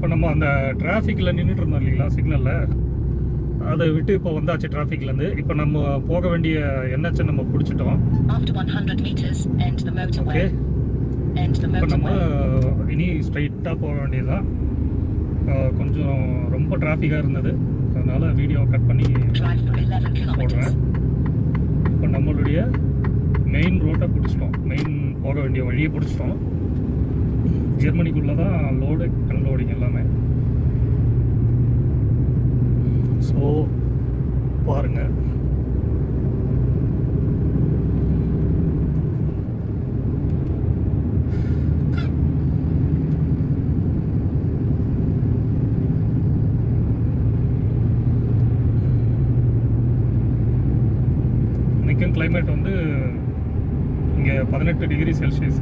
இப்போ நம்ம அந்த டிராஃபிக்கில் நின்றுட்டு இருந்தோம் இல்லைங்களா சிக்னலில் அதை விட்டு இப்போ வந்தாச்சு டிராஃபிக்லேருந்து இப்போ நம்ம போக வேண்டிய என்ஹெச்சை நம்ம பிடிச்சிட்டோம். After 100 meters, enter the okay இப்போ நம்ம. இனி ஸ்ட்ரைட்டாக போக வேண்டியதுதான். கொஞ்சம் ரொம்ப டிராஃபிக்காக இருந்தது. அதனால் வீடியோ கட் பண்ணி Drive for 11 kilometers. போடுறேன். இப்போ நம்மளுடைய மெயின் ரோட்டை பிடிச்சிட்டோம். மெயின் போக வேண்டிய வழியை பிடிச்சிட்டோம். ஜெர்மனிக்குள்ளே தான் லோடு அன்லோடிங் எல்லாமே. ஸோ பாருங்க. கிளைமேட் வந்து இங்கே பதினெட்டு டிகிரி செல்சியஸ்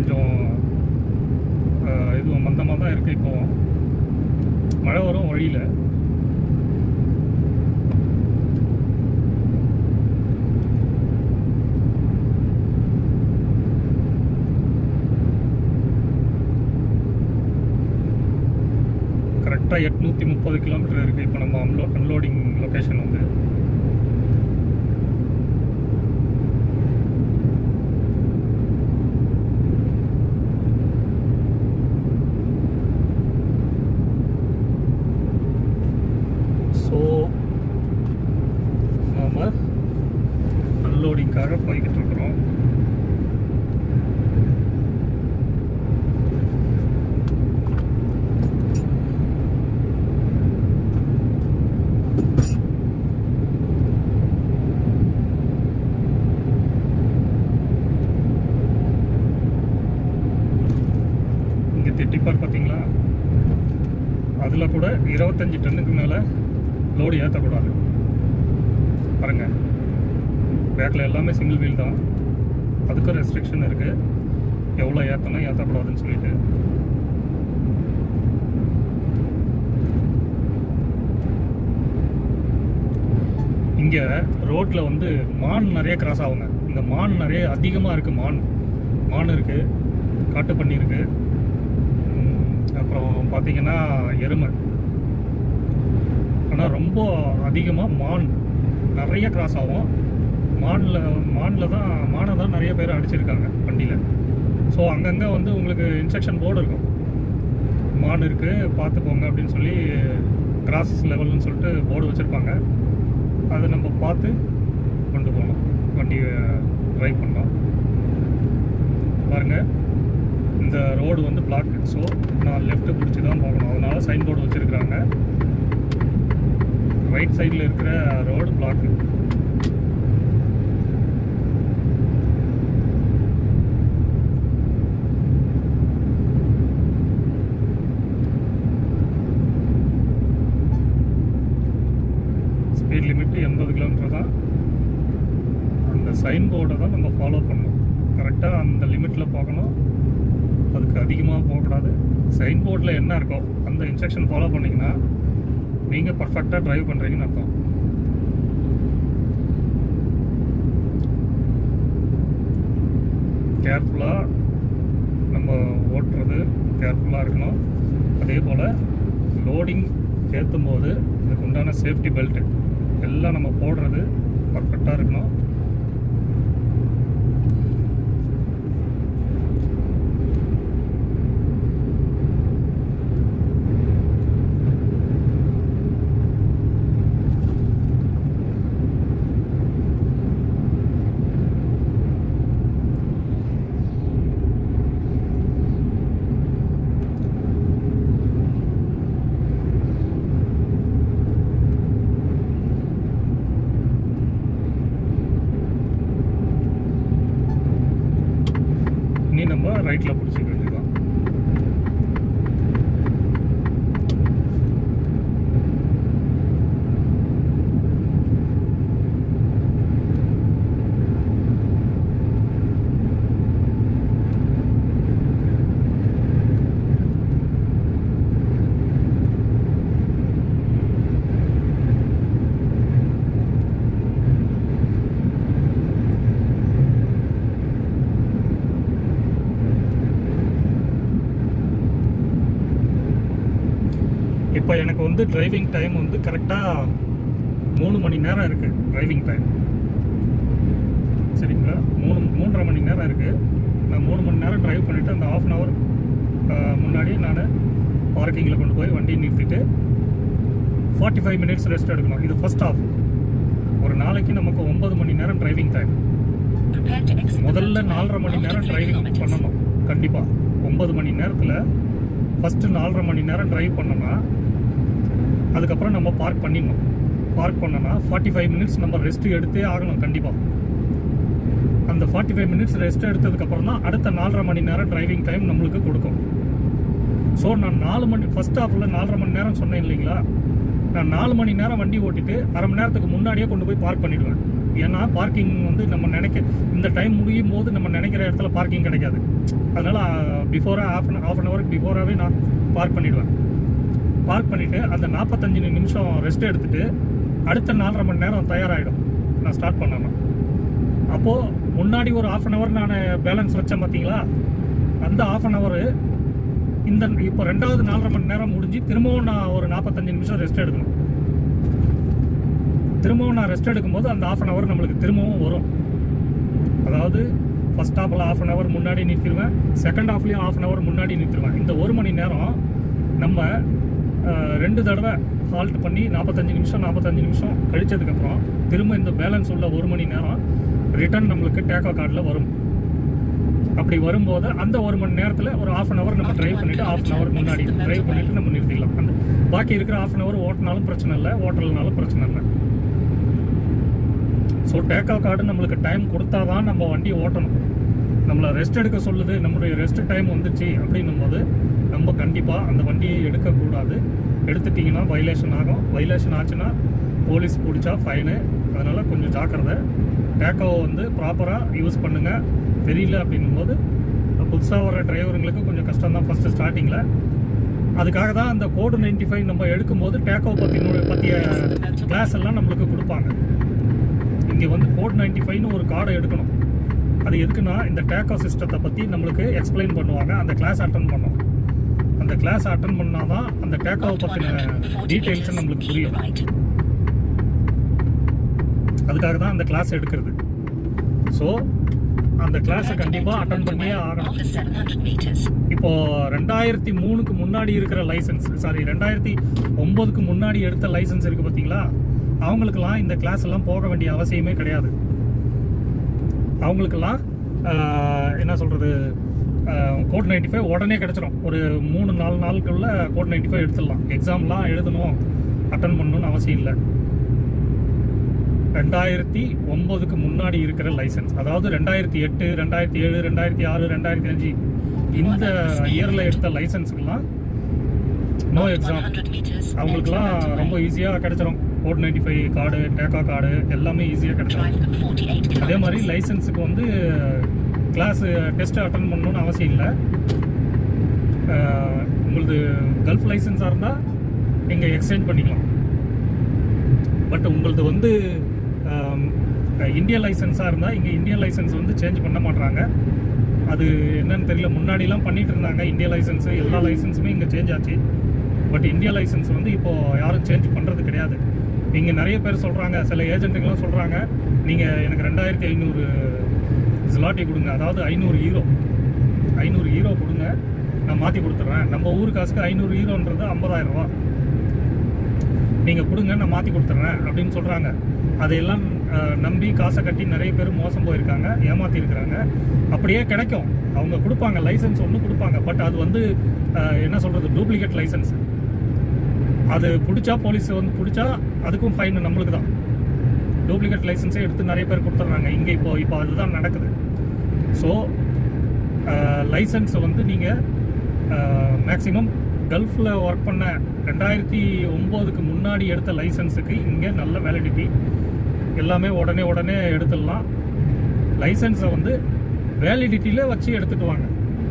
கொஞ்சம் இதுவும் மந்தமாக தான் இருக்குது இப்போ. மழை வரும் வழியில் கரெக்டாக எட்நூற்றி முப்பது கிலோமீட்டர் இருக்குது இப்போ நம்ம அன்லோ அன்லோடிங் லொக்கேஷன் வந்து ஸோ நாம் அன்லோடிங்காக போய்கிட்டு இருக்கிறோம் இங்கே திட்டிப்பார் பார்த்தீங்களா அதில் கூட இருபத்தஞ்சி டன்னுக்கு மேலே லோடு ஏற்றக்கூடாது பாருங்கள் பேக்கில் எல்லாமே சிங்கிள் வீல் தான். அதுக்கும் ரெஸ்ட்ரிக்ஷன் இருக்குது எவ்வளோ ஏற்றணும் ஏற்றக்கூடாதுன்னு சொல்லிட்டு. இங்கே ரோட்டில் வந்து மான் நிறைய கிராஸ் ஆகுங்க. இந்த மான் நிறைய அதிகமாக இருக்குது மான். மான் இருக்குது காட்டுப்பன்னி இருக்குது அப்புறம் பார்த்தீங்கன்னா எருமை. ஆனால் ரொம்ப அதிகமாக மான் நிறைய கிராஸ் ஆகும். மானில் மானில் தான் மானை தான் நிறைய பேர் அடிச்சிருக்காங்க வண்டியில். ஸோ அங்கங்கே வந்து உங்களுக்கு இன்ஸ்ட்ரக்ஷன் போர்டு இருக்கும். மான் இருக்குது பார்த்து போங்க அப்படின்னு சொல்லி கிராஸ் லெவல்னு சொல்லிட்டு போர்டு வச்சுருப்பாங்க. அதை நம்ம பார்த்து கொண்டு போகணும். வண்டியை ட்ரைவ் பண்ணலாம் பாருங்கள் இந்த ரோடு வந்து பிளாக் ஸோ நான் லெஃப்ட்டு பிடிச்சி தான் போகணும். அதனால சைன் போர்டு வச்சுருக்குறாங்க. ரைட் சைடில் இருக்கிற ரோடு பிளாக்கு ஸ்பீட் லிமிட்டு எண்பது கிலோமீட்டர் தான். அந்த சைன் போர்டை தான் நம்ம ஃபாலோ பண்ணணும். கரெக்டாக அந்த லிமிட்டில் போகணும். அதுக்கு அதிகமாக போகக்கூடாது. சைன் போர்டில் என்ன இருக்கோ அந்த இன்ஸ்ட்ரக்ஷன் ஃபாலோ பண்ணிங்கன்னா நீங்கள் பர்ஃபெக்டாக ட்ரைவ் பண்ணுறீங்கன்னு அர்த்தம். கேர்ஃபுல்லாக நம்ம ஓட்டுறது கேர்ஃபுல்லாக இருக்கணும். அதே போல் லோடிங் ஏற்றும் போது அதுக்கு உண்டான சேஃப்டி பெல்ட்டு எல்லாம் நம்ம போடுறது பர்ஃபெக்டாக இருக்கணும். இனி நம்ம இப்போ எனக்கு வந்து டிரைவிங் டைம் வந்து கரெக்டாக மூணு மணி நேரம் இருக்குது டிரைவிங் டைம் சரிங்களா? மூணு மூன்றரை மணி நேரம் இருக்குது நான் மூணு மணி நேரம் டிரைவ் பண்ணிவிட்டு அந்த ஆஃப் அன் ஹவர் முன்னாடி நான் பார்க்கிங்கில் கொண்டு போய் வண்டியை நிறுத்திட்டு ஃபார்ட்டி ஃபைவ் மினிட்ஸ் ரெஸ்ட் எடுக்கணும். இது ஃபர்ஸ்ட் ஆஃப் ஒரு நாளைக்கு நமக்கு ஒன்பது மணி நேரம் டிரைவிங் டைம் முதல்ல நாலரை மணி நேரம் 3 டிரைவிங். பண்ணணும். கண்டிப்பாக ஒன்பது மணி நேரத்தில் ஃபஸ்ட்டு நாலரை மணி நேரம் டிரைவ் பண்ணோம்னா அதுக்கப்புறம் நம்ம பார்க் பண்ணிடணும். பார்க் பண்ணோன்னா ஃபார்ட்டி ஃபைவ் மினிட்ஸ் நம்ம ரெஸ்ட் எடுத்தே ஆகணும் கண்டிப்பாக அந்த ஃபார்ட்டி ஃபைவ் மினிட்ஸ் ரெஸ்ட் எடுத்ததுக்கப்புறம் தான் அடுத்த நாலரை மணி நேரம் டிரைவிங் டைம் நம்மளுக்கு கொடுக்கும். ஸோ நான் நாலு மணி ஃபஸ்ட் ஹாஃபில் நாலரை மணி நேரம் சொன்னேன் இல்லைங்களா? நான் நாலு மணி நேரம் வண்டி ஓட்டிட்டு அரை மணி நேரத்துக்கு முன்னாடியே கொண்டு போய் பார்க் பண்ணிடுவேன். ஏன்னா பார்க்கிங் வந்து நம்ம நினைக்க இந்த டைம் முடியும் போது நம்ம நினைக்கிற இடத்துல பார்க்கிங் கிடைக்காது. அதனால் பிஃபோராக ஆஃப் அன் ஆஃப் அன் ஹவருக்கு பிஃபோராகவே நான் பார்க் பண்ணிடுவேன். பார்க் பண்ணிவிட்டு அந்த நாற்பத்தஞ்சு நிமிஷம் ரெஸ்ட் எடுத்துகிட்டு அடுத்த நாலரை மணி நேரம் தயாராகிடும் நான் ஸ்டார்ட் பண்ணணும் அப்போது முன்னாடி ஒரு ஆஃப் அன் ஹவர் நான் பேலன்ஸ் வச்சேன் பார்த்தீங்களா அந்த ஆஃப் அன் ஹவர் இந்த இப்போ ரெண்டாவது நாலரை மணி நேரம் முடிஞ்சு திரும்பவும் நான் ஒரு நாற்பத்தஞ்சு நிமிஷம் ரெஸ்ட் எடுக்கணும். திரும்பவும் நான் ரெஸ்ட் எடுக்கும்போது அந்த ஆஃப் அன் ஹவர் நம்மளுக்கு திரும்பவும் வரும். அதாவது ஃபர்ஸ்ட் ஹாஃபில் ஆஃப் அன் ஹவர் முன்னாடி நிறுத்திடுவேன் செகண்ட் ஹாஃப்லேயும் ஆஃப் அன் ஹவர் முன்னாடி நிறுத்திடுவேன் இந்த ஒரு மணி நேரம் நம்ம ரெண்டு தடவை ஹால்ட் பண்ணி நாற்பத்தஞ்சு நிமிஷம் நாற்பத்தஞ்சு நிமிஷம் கழிச்சதுக்கப்புறம் திரும்ப இந்த பேலன்ஸ் உள்ள ஒரு மணி நேரம் ரிட்டர்ன் நம்மளுக்கு டேக்கோ கார்டில் வரும். அப்படி வரும்போது அந்த ஒரு மணி நேரத்தில் ஒரு ஆஃப் அன் ஹவர் நம்ம டிரைவ் பண்ணிவிட்டு ஆஃப் அன் ஹவர் முன்னாடி டிரைவ் பண்ணிவிட்டு நம்ம நிறுத்திக்கலாம். அந்த பாக்கி இருக்கிற ஆஃப் அன் ஹவர் ஓட்டினாலும் பிரச்சனை இல்லை ஓட்டலனாலும் பிரச்சனை இல்லை. ஸோ டேக்கா கார்டு நம்மளுக்கு டைம் கொடுத்தா தான் நம்ம வண்டி ஓட்டணும். நம்மளை ரெஸ்ட் எடுக்க சொல்லுது நம்மளுடைய ரெஸ்ட் டைம் வந்துச்சு அப்படின்னும் போது நம்ம கண்டிப்பாக அந்த வண்டியை எடுக்கக்கூடாது. எடுத்துட்டிங்கன்னா வைலேஷன் ஆகும். வைலேஷன் ஆச்சுன்னா போலீஸ் பிடிச்சா ஃபைனு அதனால் கொஞ்சம் ஜாக்கிரதை. டேக்கோவை வந்து ப்ராப்பராக யூஸ் பண்ணுங்கள் தெரியல அப்படின்னும் போது புதுசாக வர டிரைவருங்களுக்கு கொஞ்சம் கஷ்டம் தான் ஃபஸ்ட்டு ஸ்டார்டிங்கில் அதுக்காக தான் அந்த கோடு நைன்டி ஃபைவ் நம்ம எடுக்கும்போது டேக்கோ பற்றின பற்றிய கிளாஸ் எல்லாம் நம்மளுக்கு கொடுப்பாங்க. இங்கே வந்து கோட் நைன்டி ஃபைவ்னு ஒரு கார்டை எடுக்கணும். அது எதுக்குன்னா இந்த டேக்கோ சிஸ்டத்தை பற்றி நம்மளுக்கு எக்ஸ்பிளைன் பண்ணுவாங்க. அந்த கிளாஸ் அட்டன் பண்ணோம். அந்த கிளாஸ் அட்டன் பண்ணால் தான் அந்த டேக்கோவை பற்றின 140 டீட்டெயில்ஸ் நம்மளுக்கு புரியும். அதுக்காக தான் அந்த கிளாஸ் எடுக்கிறது. ஸோ அந்த கிளாஸை கண்டிப்பாக அட்டன் பண்ணியே ஆகணும். இப்போ ரெண்டாயிரத்தி மூணுக்கு முன்னாடி இருக்கிற லைசன்ஸ் சாரி ரெண்டாயிரத்தி ஒம்பதுக்கு முன்னாடி எடுத்த லைசன்ஸ் இருக்குது பார்த்தீங்களா அவங்களுக்கெல்லாம் இந்த கிளாஸ் எல்லாம் போக வேண்டிய அவசியமே கிடையாது. அவங்களுக்கெல்லாம் என்ன சொல்கிறது கோட் நைன்டி ஃபைவ் உடனே கிடச்சிடும் ஒரு மூணு நாலு நாளுக்குள்ள கோட் நைன்டி ஃபைவ் எடுத்துடலாம் எக்ஸாம்லாம் எழுதணும். அட்டன் பண்ணணும்னு அவசியம் இல்லை. ரெண்டாயிரத்தி ஒம்பதுக்கு முன்னாடி இருக்கிற லைசன்ஸ் அதாவது ரெண்டாயிரத்தி எட்டு ரெண்டாயிரத்தி ஏழு ரெண்டாயிரத்தி ஆறு ரெண்டாயிரத்தி அஞ்சு இந்த இயரில் எடுத்த லைசன்ஸுக்கெல்லாம் நோ எக்ஸாம் அவங்களுக்குலாம் ரொம்ப ஈஸியாக கிடைச்சிரும். ஃபோர் நைன்டி ஃபைவ் கார்டு டேக்கா கார்டு எல்லாமே ஈஸியாக கிடைச்சிரும். அதே மாதிரி லைசன்ஸுக்கு வந்து கிளாஸு டெஸ்ட்டு அட்டன் பண்ணணும்னு அவசியம் இல்லை. உங்களது கல்ஃப் லைசன்ஸாக இருந்தால் நீங்கள் எக்ஸ்சேஞ்ச் பண்ணிக்கலாம். பட் உங்களது வந்து இந்தியன் லைசன்ஸாக இருந்தால் இங்கே இந்தியன் லைசன்ஸ் வந்து சேஞ்ச் பண்ண மாட்டுறாங்க அது என்னன்னு தெரியல. முன்னாடிலாம் பண்ணிட்டு இருந்தாங்க. இந்திய லைசன்ஸு எல்லா லைசன்ஸுமே இங்கே சேஞ்ச் ஆச்சு. பட் இந்தியா லைசன்ஸ் வந்து இப்போது யாரும் சேஞ்ச் பண்ணுறது கிடையாது. இங்கே நிறைய பேர் சொல்கிறாங்க சில ஏஜென்ட்டுங்களாம் சொல்கிறாங்க நீங்கள் எனக்கு ரெண்டாயிரத்தி ஐநூறு ஸ்லாட்டி கொடுங்க. அதாவது ஐநூறு ஹீரோ ஐநூறு ஹீரோ கொடுங்க. நான் மாற்றி கொடுத்துட்றேன் நம்ம ஊர் காசுக்கு ஐநூறு ஹீரோன்றது ஐம்பதாயிரம் ரூபா. நீங்கள் கொடுங்க நான் மாற்றி கொடுத்துட்றேன் அப்படின்னு சொல்கிறாங்க அதையெல்லாம் நம்பி காசை கட்டி நிறைய பேர் மோசம் போயிருக்காங்க ஏமாற்றிருக்கிறாங்க அப்படியே கிடைக்கும். அவங்க கொடுப்பாங்க லைசன்ஸ் ஒன்று கொடுப்பாங்க. பட் அது வந்து என்ன சொல்கிறது டூப்ளிகேட் லைசன்ஸ் அது பிடிச்சா போலீஸ் வந்து பிடிச்சா அதுக்கும் ஃபைன் நம்மளுக்கு தான் டூப்ளிகேட் லைசன்ஸே எடுத்து நிறைய பேர் கொடுத்துட்றாங்க. இங்கே இப்போ இப்போ அதுதான் நடக்குது. ஸோ லைசன்ஸை வந்து நீங்கள் மேக்ஸிமம் கல்ஃபில் ஒர்க் பண்ண ரெண்டாயிரத்தி ஒம்போதுக்கு முன்னாடி எடுத்த லைசன்ஸுக்கு இங்கே நல்ல வேலிடிட்டி எல்லாமே உடனே உடனே எடுத்துடலாம். லைசன்ஸை வந்து வேலிடிட்டியில் வச்சு எடுத்துக்குவாங்க.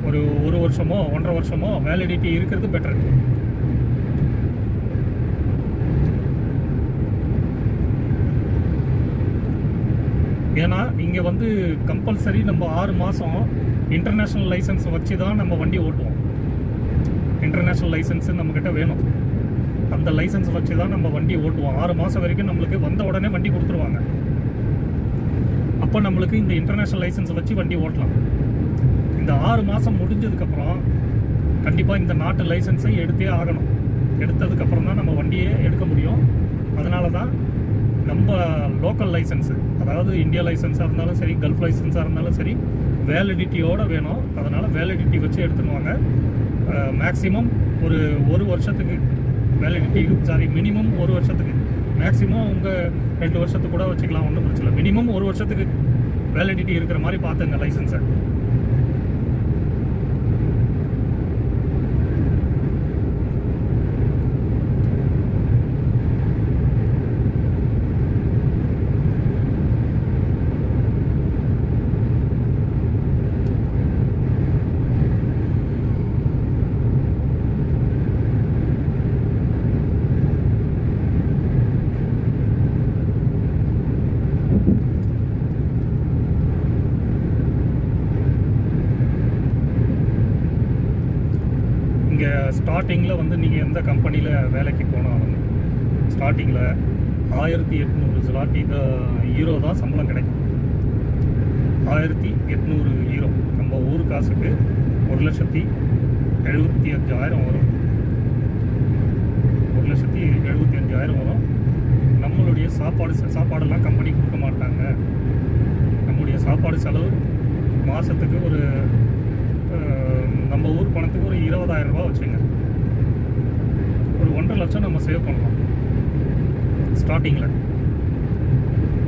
ஒரு ஒரு வருஷமோ ஒன்றரை வருஷமோ வேலிடிட்டி இருக்கிறது பெட்டர் ஏன்னா இங்கே வந்து கம்பல்சரி நம்ம ஆறு மாதம் இன்டர்நேஷ்னல் லைசன்ஸ் வச்சு தான் நம்ம வண்டி ஓட்டுவோம். இன்டர்நேஷ்னல் லைசன்ஸு நம்மக்கிட்ட வேணும். அந்த லைசன்ஸ் வச்சு தான் நம்ம வண்டி ஓட்டுவோம். ஆறு மாதம் வரைக்கும் நம்மளுக்கு வந்த உடனே வண்டி கொடுத்துருவாங்க. அப்போ நம்மளுக்கு இந்த இன்டர்நேஷ்னல் லைசன்ஸ் வச்சு வண்டி ஓட்டலாம். இந்த ஆறு மாதம் முடிஞ்சதுக்கப்புறம் கண்டிப்பாக இந்த நாட்டு லைசன்ஸை எடுத்தே ஆகணும். எடுத்ததுக்கப்புறம் தான் நம்ம வண்டியே எடுக்க முடியும். அதனால தான் நம்ம லோக்கல் லைசன்ஸு அதாவது இந்தியா லைசன்ஸாக இருந்தாலும் சரி கல்ஃப் லைசன்ஸாக இருந்தாலும் சரி வேலிடிட்டியோடு வேணும். அதனால் வேலிடிட்டி வச்சு எடுத்துனுவாங்க மேக்ஸிமம் ஒரு ஒரு வருஷத்துக்கு வேலிடிட்டி சாரி மினிமம் ஒரு வருஷத்துக்கு. மேக்ஸிமம் உங்கள் ரெண்டு வருஷத்துக்கு கூட வச்சுக்கலாம் ஒன்றும் பிரச்சனை இல்லை. மினிமம் ஒரு வருஷத்துக்கு வேலிடிட்டி இருக்கிற மாதிரி பார்த்துங்க லைசன்ஸை இங்கே ஸ்டார்டிங்கில் வந்து நீங்கள் எந்த கம்பெனியில் வேலைக்கு போனாலும் ஸ்டார்டிங்கில் ஆயிரத்தி எட்நூறு ஜிலாட்டி ஈரோ தான் சம்பளம் கிடைக்கும். ஆயிரத்தி எட்நூறு ஈரோ நம்ம ஊர் காசுக்கு ஒரு லட்சத்தி எழுபத்தி அஞ்சாயிரம் வரும். ஒரு லட்சத்தி எழுபத்தி அஞ்சாயிரம் வரும். நம்மளுடைய சாப்பாடு சாப்பாடெல்லாம் கம்பெனி கொடுக்க மாட்டாங்க. நம்முடைய சாப்பாடு செலவு மாதத்துக்கு ஒரு நம்ம ஊர் பணத்துக்கு ஒரு இருபதாயிரம் ரூபாய் வச்சுங்க. ஒரு ஒன்றரை லட்சம் நம்ம சேவ் பண்ணலாம். ஸ்டார்டிங்கில்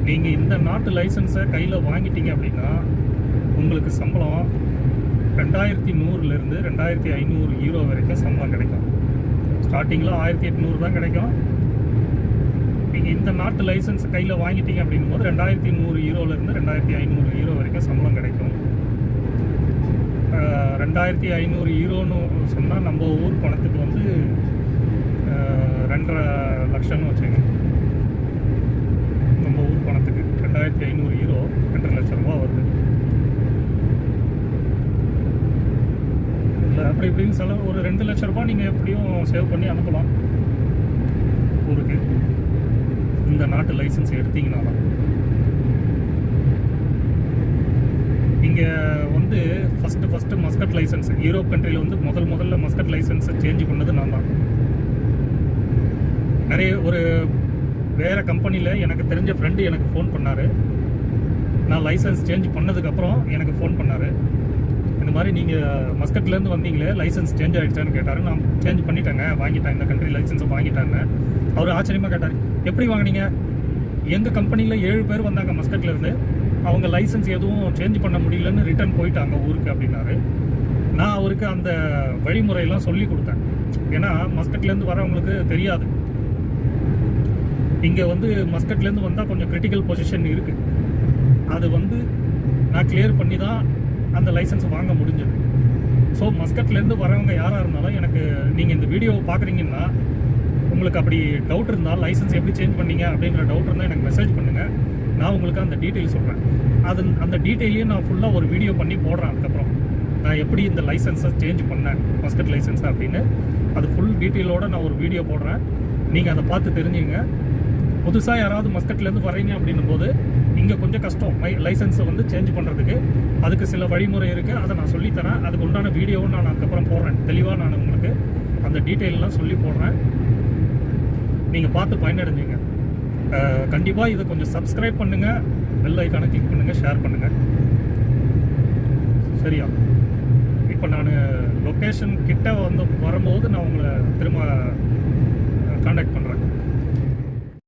நீங்கள் இந்த நாட்டு லைசன்ஸை கையில் வாங்கிட்டீங்க அப்படின்னா உங்களுக்கு சம்பளம் ரெண்டாயிரத்தி நூறுலேருந்து ரெண்டாயிரத்தி ஐநூறு யூரோ வரைக்கும் சம்பளம் கிடைக்கும். ஸ்டார்டிங்கில் ஆயிரத்தி எட்நூறு தான் கிடைக்கும். நீங்கள் இந்த நாட்டு லைசன்ஸ் கையில் வாங்கிட்டீங்க அப்படின்னும் போது ரெண்டாயிரத்தி நூறு யூரோலேருந்து ரெண்டாயிரத்தி ஐநூறு யூரோ வரைக்கும் சம்பளம் கிடைக்கும். ரெண்டாயிரத்தி ஐநூறு ஈரோன்னு சொன்னால் நம்ம ஊர் பணத்துக்கு வந்து ரெண்டரை லட்சம்னு வச்சுங்க நம்ம ஊர் பணத்துக்கு ரெண்டாயிரத்தி ஐநூறு ஈரோ ரெண்டரை லட்சம் ரூபா வருது. இல்லை அப்படி இப்படின்னு செலவு ஒரு ரெண்டு லட்ச ரூபாய் நீங்கள் எப்படியும் சேவ் பண்ணி அனுப்பலாம். ஊருக்கு. இந்த நாட்டு லைசன்ஸ் எடுத்தீங்கன்னா தான் இங்கே வந்து first first Muscat license Europe கண்ட்ரியில் வந்து முதல் முதல்ல மஸ்கட் லைசன்ஸை சேஞ்ச் பண்ணது நான் தான். நிறைய ஒரு வேறு கம்பெனியில் எனக்கு தெரிஞ்ச ஃப்ரெண்டு எனக்கு ஃபோன் பண்ணார். நான் லைசன்ஸ் சேஞ்ச் பண்ணதுக்கப்புறம் எனக்கு ஃபோன் பண்ணார். இந்த மாதிரி நீங்கள் மஸ்கட்லேருந்து வந்தீங்களே லைசன்ஸ் சேஞ்ச் ஆகிடுச்சான்னு கேட்டார். நான் சேஞ்ச் பண்ணிட்டேங்க வாங்கிட்டேன். இந்த கண்ட்ரி லைசன்ஸை வாங்கிட்டாங்க. அவர் ஆச்சரியமாக கேட்டார் எப்படி வாங்குனீங்க? எங்கள் கம்பெனியில் ஏழு பேர் வந்தாங்க மஸ்கட்லேருந்து அவங்க லைசன்ஸ் எதுவும் சேஞ்ச் பண்ண முடியலன்னு ரிட்டர்ன் போயிட்டாங்க ஊருக்கு அப்படின்னாரு. நான் அவருக்கு அந்த வழிமுறையெல்லாம் சொல்லி கொடுத்தேன். ஏன்னா மஸ்கட்லேருந்து வரவங்களுக்கு தெரியாது. இங்கே வந்து மஸ்கட்லேருந்து வந்தால் கொஞ்சம் கிரிட்டிக்கல் பொசிஷன் இருக்குது அது வந்து நான் கிளியர் பண்ணி தான் அந்த லைசன்ஸ் வாங்க முடிஞ்சது. ஸோ மஸ்கட்லேருந்து வரவங்க யாராக இருந்தாலும் எனக்கு நீங்கள் இந்த வீடியோவை பார்க்குறீங்கன்னா உங்களுக்கு அப்படி டவுட் இருந்தால் லைசன்ஸ் எப்படி சேஞ்ச் பண்ணீங்க அப்படின்ற டவுட் இருந்தால் எனக்கு மெசேஜ் பண்ணுங்கள் நான் உங்களுக்கு அந்த டீட்டெயில் சொல்கிறேன் அது அந்த டீட்டெயிலையும் நான் ஃபுல்லாக ஒரு வீடியோ பண்ணி போடுறேன் அதுக்கப்புறம். நான் எப்படி இந்த லைசன்ஸை சேஞ்ச் பண்ணேன் மஸ்கட் லைசன்ஸ் அப்படின்னு. அது ஃபுல் டீட்டெயிலோடு நான் ஒரு வீடியோ போடுறேன். நீங்கள் அதை பார்த்து தெரிஞ்சுங்க. புதுசாக யாராவது மஸ்கட்லேருந்து வரீங்க அப்படின்னும் போது இங்கே கொஞ்சம் கஷ்டம். லைசன்ஸை வந்து சேஞ்ச் பண்ணுறதுக்கு அதுக்கு சில வழிமுறை இருக்குது அதை நான் சொல்லித்தரேன். அதுக்கு உண்டான வீடியோவும் நான் அதுக்கப்புறம் போடுறேன். தெளிவாக நான் உங்களுக்கு அந்த டீட்டெயிலெலாம் சொல்லி போடுறேன். நீங்கள் பார்த்து பயனடைஞ்சுங்க. கண்டிப்பாக இதை கொஞ்சம் சப்ஸ்கிரைப் பண்ணுங்கள் பெல் ஐக்கானை கிளிக் பண்ணுங்கள் ஷேர் பண்ணுங்கள் சரியா? இப்போ நான் லொக்கேஷன் கிட்ட வந்து வரும்போது நான் உங்களை திரும்ப காண்டாக்ட் பண்ணுறேன்